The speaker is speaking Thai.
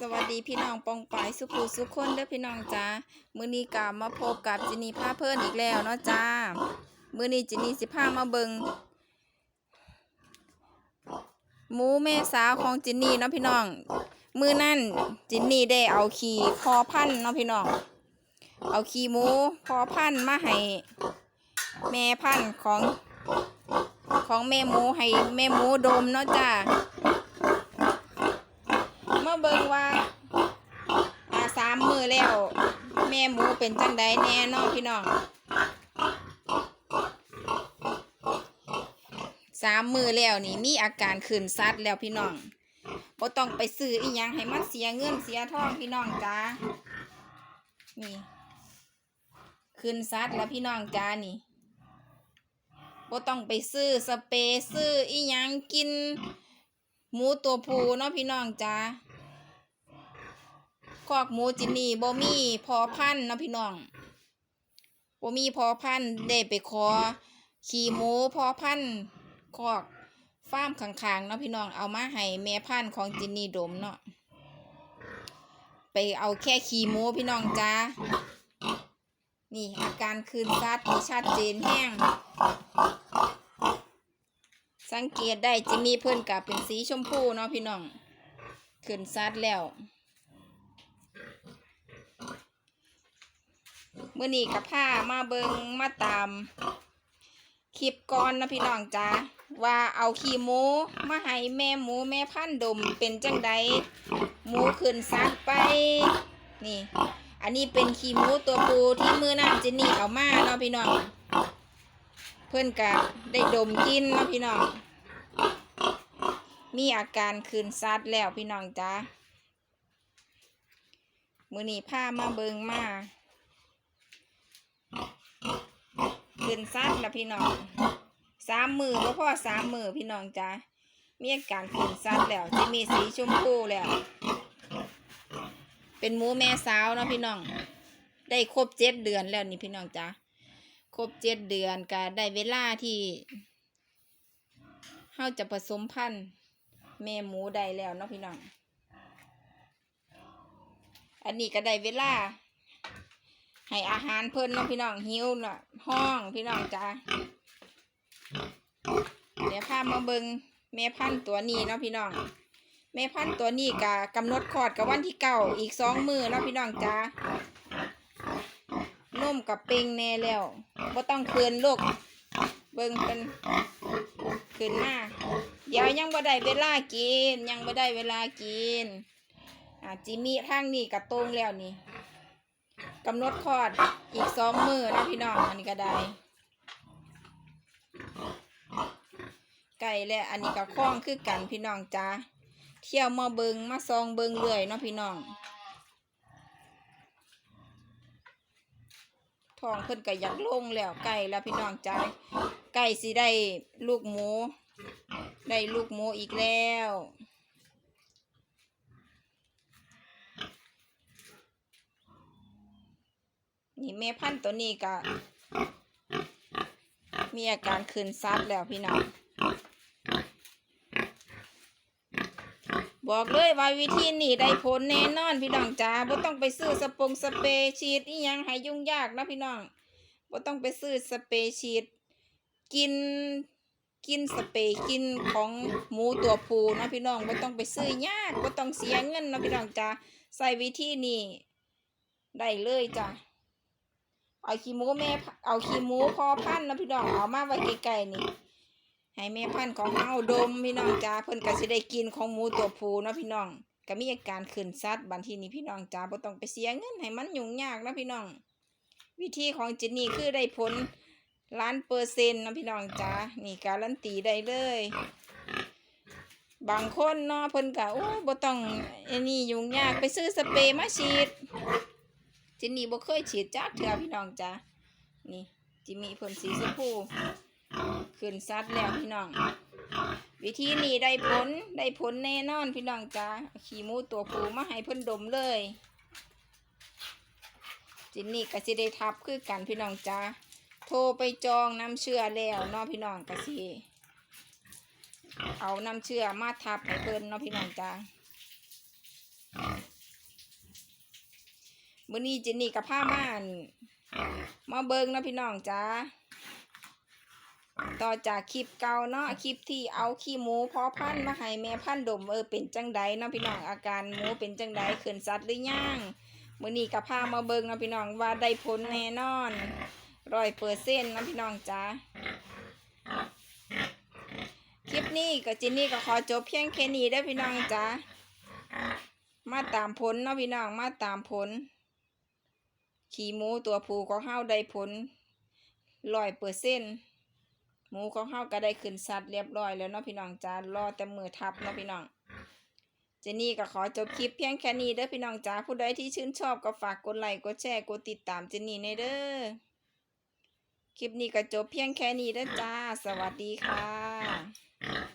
สวัสดีพี่น้องปองปายสุภูสุขคนเด้อพี่น้องจ้ามื้อนี้กลับมาพบกับจินีพาเพิ่นอีกแล้วเนาะจ้ามื้อนี้จินีสิพามาเบิงหมูแม่สาวของจินนี่เนาะพี่น้องมื้อนั่นจินนี่ได้เอาขี่พอพันเนาะพี่น้องเอาขี่หมูพอพันมาให้แม่พันของของแม่หมูให้แม่หมูดมเนาะจ้า มื่อเบิ่งว่าอาสามมือแล้ว แม่หมูเป็นจังใดแน่นอนพี่น้องสามมือแล้วนี่มีอาการขืนซัดแล้วพี่น้องบ่ต้องไปซื้ออีหยังให้มันเสียเงินเสียทองพี่น้องจ้านี่ขืนซัดแล้วพี่น้องจ้านี่บ่ต้องไปซื้อสเปรย์ซื้ออีหยังกิน หมูตัวผู้เนาะพี่น้องจ้า คอกหมูจินนี่บ่มีพอพันเนาะพี่น้องบ่มีพอพันได้ไปขอขี่หมูพอพันธุ์คอกฟาร์มข้างๆเนาะพี่น้องเอามาให้แม่พันของจินนี่ดมเนาะไปเอาแค่ขี่หมูพี่น้องจ้านี่อาการคืนซัดนี่ชัดเจนแห้ง สังเกตได้จะมีเพื่อนกับเป็นสีชมพูเนาะพี่น้องขึ้นซัดแล้ว เมื่อนี้กับผ้ามาเบิงมาตาม คลิปก่อนนะพี่น้องจ้าว่าเอาขี้หมูมาให้แม่หมูแม่พันธุ์ดมเป็นจังใดหมูขึ้นซัดไป นี่ อันนี้เป็นขี้หมูตัวปูที่มือน้ำเจนนี่เอามาเนาะพี่น้องเพื่อนกะได้ดมกินเนาะพี่น้องมีอาการคืนซัดแล้วพี่น้องจ้ามือนี้ผ้ามาเบิงมา คืนซัดแล้วพี่น้องสามมือก็พอสามมือพี่น้องจ้ามีอาการคืนซัดแล้วจะมีสีชมพูแล้ว เป็นหมูแม่สาวเนาะพี่น้อง ได้ครบเจ็ดเดือนแล้วนี่พี่น้องจ้าครบเจ็ดเดือนก็ได้เวลาที่เฮาจะผสมพันธุ์แม่หมูได้แล้วเนาะพี่น้อง อันนี้ก็ได้เวลา ให้อาหารเพิ่นเนาะพี่น้องหิวเนาะห้องพี่น้องจ้าเดี๋ยวพามาเบิงแม่พันตัวนี้เนาะพี่น้องแม่พันตัวนี้กะกำหนดคลอดกับวันที่เก้าอีกสองมือเนาะพี่น้องจ้านุ่มกับเป่งแน่แล้วบ่ต้องเคืนลูกเบิ่งเป็นคืนมาเดี๋ยวยังบ่ได้เวลากิน ยังบ่ได้เวลากินอ่าจิมีทางนี้กระตรงแล้วนี่ กำหนดคลอดอีกสองมือนะพี่น้องอันนี้ก็ได้ไก่และอันนี้ก็คล้องคือกันพี่น้องจ้าเที่ยวมาเบิงมาซองเบิงเรื่อยเนาะพี่น้องทองเพิ่นก็อยากลงแล้วไก่แล้วพี่น้องจ้าไก่สิได้ลูกหมู ได้ลูกหมูอีกแล้ว นี่แม่พันธุ์ตัวนี้ก็มีอาการคืนซัดแล้วพี่น้อง บอกเลยว่าวิธีนี้ได้ผลแน่นอนพี่น้องจ้าบ่ต้องไปซื้อสปงสเปรย์ฉีดอีหยังให้ยุ่งยากนะพี่น้องบ่ต้องไปซื้อสเปรย์ฉีด กินกินสเปรย์กินของหมูตัวผู้นะพี่น้องบ่ต้องไปซื้อยากบ่ต้องเสียเงินนะพี่น้องจ้าใส่วิธีนี้ได้เลยจ้า เอาขี้หมูแม่เอาขี้หมูพอพันนะพี่น้องเอามาไว้ไกลๆนี่ให้แม่พันธุ์ของเฮาดมพี่น้องจ้าเพิ่นก็สิได้กินของหมูตัวผู้นะพี่น้องก็มีอาการขึ้นซัดบัดทีนี้พี่น้องจ้าบ่ต้องไปเสียเงินให้มันยุ่งยากนะพี่น้อง วิธีของจินนี่คือได้ผลล้านเปอร์เซ็นต์นะพี่น้องจ้านี่การันตีได้เลย บางคนเนาะเพิ่นก็โอ้ยบ่ต้องอันนี้ยุ่งยากไปซื้อสเปรย์มาฉีด จินนี่บ่เคยฉีดจักเทื่อพี่น้องจ้านี่จิมีเพิ่นสีชมพูขึ้นซัดแล้วพี่น้อง วิธีนี้ได้ผลได้ผลแน่นอนพี่น้องจ้าขี่มูตัวผูมาให้เพิ่นดมเลยจินนี่กสิได้ทับคือกันพี่น้องจ้าโทรไปจองน้ำเชื่อแล้วเนาะพี่น้องกสิเอาน้ำเชื่อมาทับให้เพิ่นเนาะพี่น้องจ้า มื้อนี้เจนนี่กับผ้าม่านมาเบิ่งเนาะพี่น้องจ้าต่อจากคลิปเก่าเนาะคลิปที่เอาขี้หมูพอพันธุ์มาให้แม่พันธุ์ดมเออเป็นจังใดเนาะพี่น้องอาการหมูเป็นจังใดขึ้นสัตว์หรือยังมื้อนี้กับผ้ามาเบิ่งเนาะพี่น้องว่าได้ผลแน่นอนร้อยเปอร์เซ็นต์นาะพี่น้องจ้าคลิปนี้ก็เจนนี่ก็ขอจบเพียงแค่นี้ได้อพี่น้องจ้ามาตามผลเนาะพี่น้องมาตามผล ขี่หมูตัวผู้ของเฮาได้ผลร้อยเปอร์เซ็นต์หมูของเฮาก็ได้ขึ้นสัตว์เรียบร้อยแล้วเนาะพี่น้องจ้ารอแต่มือทับเนาะพี่น้องเจนี่ก็ขอจบคลิปเพียงแค่นี้เด้อพี่น้องจ้าผู้ใดที่ชื่นชอบก็ฝากกดไลค์กดแชร์กดติดตามเจนี่ในเด้อคลิปนี้ก็จบเพียงแค่นี้เด้อจ้า สวัสดีค่ะ